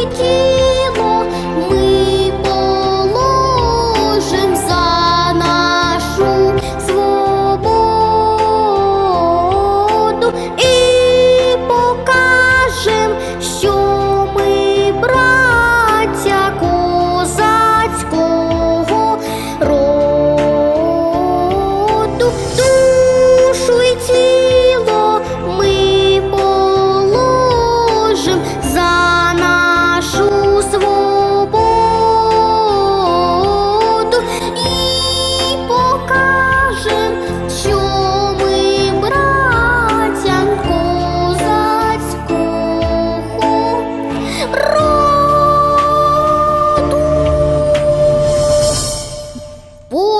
we keep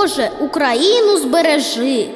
Боже, Україну збережи.